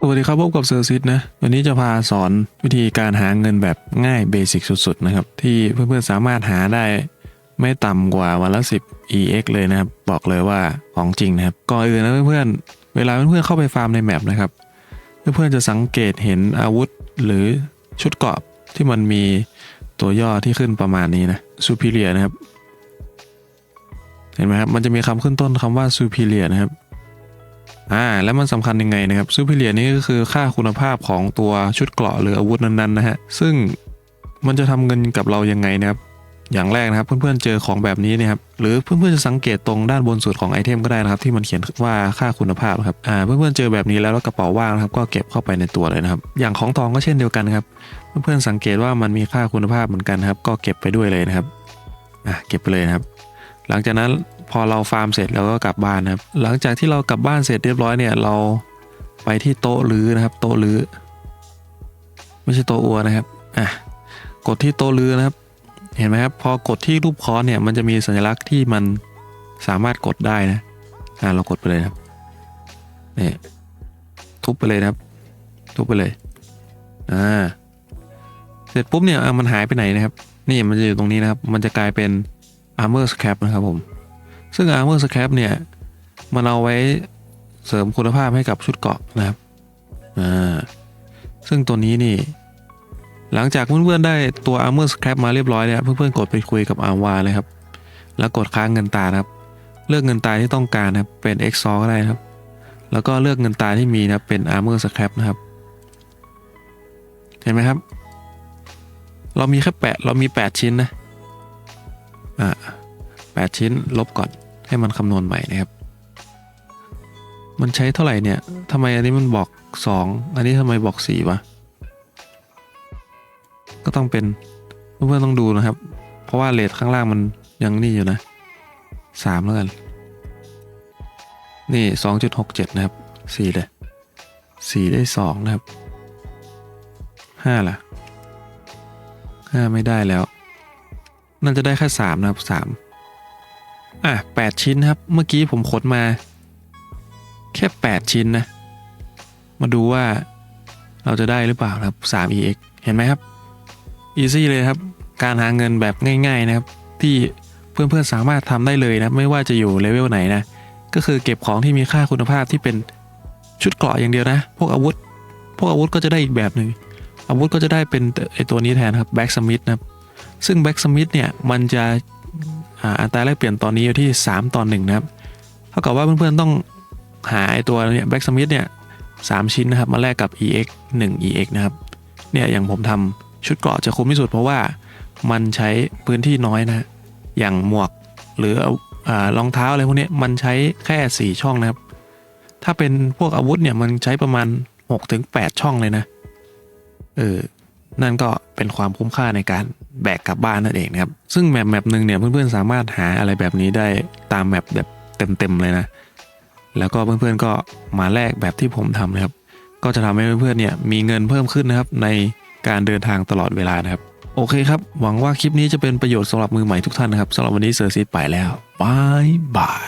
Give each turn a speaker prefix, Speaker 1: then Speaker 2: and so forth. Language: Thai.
Speaker 1: สวัสดีครับพบกับเซอร์ซิตนะวันนี้จะพาสอนวิธีการหาเงินแบบง่ายเบสิกสุดๆนะครับ ที่เพื่อนๆสามารถหาได้ไม่ต่ำกว่าวันละ 10 EX เลยนะครับ บอกเลยว่าของจริงนะครับก่อนอื่นนะเพื่อนๆเวลาเพื่อนๆเข้าไปฟาร์มในแมปนะครับ เพื่อนๆจะสังเกตเห็นอาวุธหรือชุดเกราะที่มันมีตัวย่อที่ขึ้นประมาณนี้นะ superior นะครับ เห็นไหมครับมันจะมีคำขึ้นต้นคำว่า superior นะครับ อ่าแล้วมันสำคัญยังไงนะครับ superior นี่ก็คือค่าคุณภาพของตัวชุดเกราะหรืออาวุธนั้นๆนะฮะซึ่งมันจะทำเงินกับเรายังไงนะครับอย่างแรกนะครับเพื่อนๆเจอของแบบนี้เนี่ยครับหรือเพื่อนๆจะสังเกตตรงด้านบนสุดของไอเทมก็ได้นะครับที่มันเขียนว่าค่าคุณภาพครับอ่าเพื่อนๆเจอแบบนี้แล้วแล้วกระเป๋าว่างนะครับก็เก็บเข้าไปในตัวเลยนะครับอย่างของทองก็เช่นเดียวกันครับเพื่อนๆสังเกตว่ามันมีค่าคุณภาพเหมือนกันครับก็เก็บไปด้วยเลยนะครับอะเก็บไปเลยนะครับ หลังจากนั้น พอเราฟาร์มเสร็จเราก็กลับบ้านนะครับ หลังจากที่เรากลับบ้านเสร็จเรียบร้อยเนี่ยเราไปที่โต๊ะรื้อนะครับ โต๊ะรื้อไม่ใช่โต๊ะอัวนะครับอะกดที่โต๊ะรื้อนะครับ เห็นไหมครับพอกดที่รูปค้อนเนี่ยมันจะมีสัญลักษณ์ที่มันสามารถกดได้นะอะเรากดไปเลยนะครับนี่ทุบไปเลยนะครับ ทุบไปเลยอ่าเสร็จปุ๊บเนี่ยอะมันหายไปไหนนะครับ นี่มันจะอยู่ตรงนี้นะครับ มันจะกลายเป็น armor scrap นะครับผม ซึ่ง armor scrap เนี่ย มันเอาไว้เสริมคุณภาพให้กับชุดเกราะนะครับอ่าซึ่งตัวนี้นี่ หลังจากเพื่อนๆได้ตัว armor scrap มาเรียบร้อยเนี่ยเพื่อนๆกดไปคุยกับอาวาเลยครับ แล้วกดค้างเงินตานะครับ เลือกเงินตาที่ต้องการนะครับเป็น exo ก็ได้ครับ แล้วก็เลือกเงินตาที่มีนะเป็น armor scrap นะครับ เห็นไหมครับ เรามีแค่แปดเรามีแปดชิ้นนะอ่าแปดชิ้นลบก่อน ให้มันคำนวณใหม่นะครับ มันใช้เท่าไหร่เนี่ยทำไมอันนี้มันบอกสองอันนี้ทำไมบอกสี่วะก็ต้องเป็นเพื่อนๆต้องดูนะครับ เพราะว่าเลทข้างล่างมันยังนี่อยู่นะสามแล้วกันนี่สองจุดหกเจ็ดนะครับสี่เลยสี่ได้สองนะครับห้าล่ะห้าไม่ได้แล้ว น่าจะได้แค่สามนะครับสาม อะแปดชิ้นครับ เมื่อกี้ผมขดมา แค่แปดชิ้นนะ มาดูว่าเราจะได้หรือเปล่าครับสาม ex เห็นไหมครับ easy เลยครับ การหาเงินแบบง่ายๆนะครับ ที่เพื่อนๆสามารถทำได้เลยนะไม่ว่าจะอยู่เลเวลไหนนะ ก็คือเก็บของที่มีค่าคุณภาพที่เป็นชุดเกราะอย่างเดียวนะ พวกอาวุธ พวกอาวุธก็จะได้อีกแบบหนึ่งอาวุธก็จะได้เป็นไอตัวนี้แทนครับแบ็กสมิธนะครับ ซึ่งแบ็กสมิธเนี่ยมันจะ อัตราแลกเปลี่ยนตอนนี้อยู่ที่ 3 ต่อ 1 นะครับ เท่ากับว่าเพื่อนๆต้องหาไอตัวเนี่ยแบ็กสมิธเนี่ยสามชิ้นนะครับมาแลกกับ ex 1 ex นะครับ เนี่ยอย่างผมทำชุดเกราะจะคุ้มที่สุดเพราะว่ามันใช้พื้นที่น้อยนะ อย่างหมวกหรืออ่ารองเท้าอะไรพวกนี้มันใช้แค่ 4 ช่องนะครับ ถ้าเป็นพวกอาวุธเนี่ยมันใช้ประมาณ6ถึง8ช่องเลยนะ เออ นั่นก็เป็นความคุ้มค่าในการแบกกลับบ้านนั่นเองนะครับ ซึ่งแมปแมปหนึ่งเนี่ยเพื่อนๆสามารถหาอะไรแบบนี้ได้ตามแมปแบบเต็มๆเลยนะ แล้วก็เพื่อนๆก็มาแลกแบบที่ผมทำนะครับ ก็จะทำให้เพื่อนๆเนี่ยมีเงินเพิ่มขึ้นนะครับในการเดินทางตลอดเวลานะครับ โอเคครับ หวังว่าคลิปนี้จะเป็นประโยชน์สำหรับมือใหม่ทุกท่านนะครับสำหรับวันนี้เซอร์ซิตไปแล้วบายบาย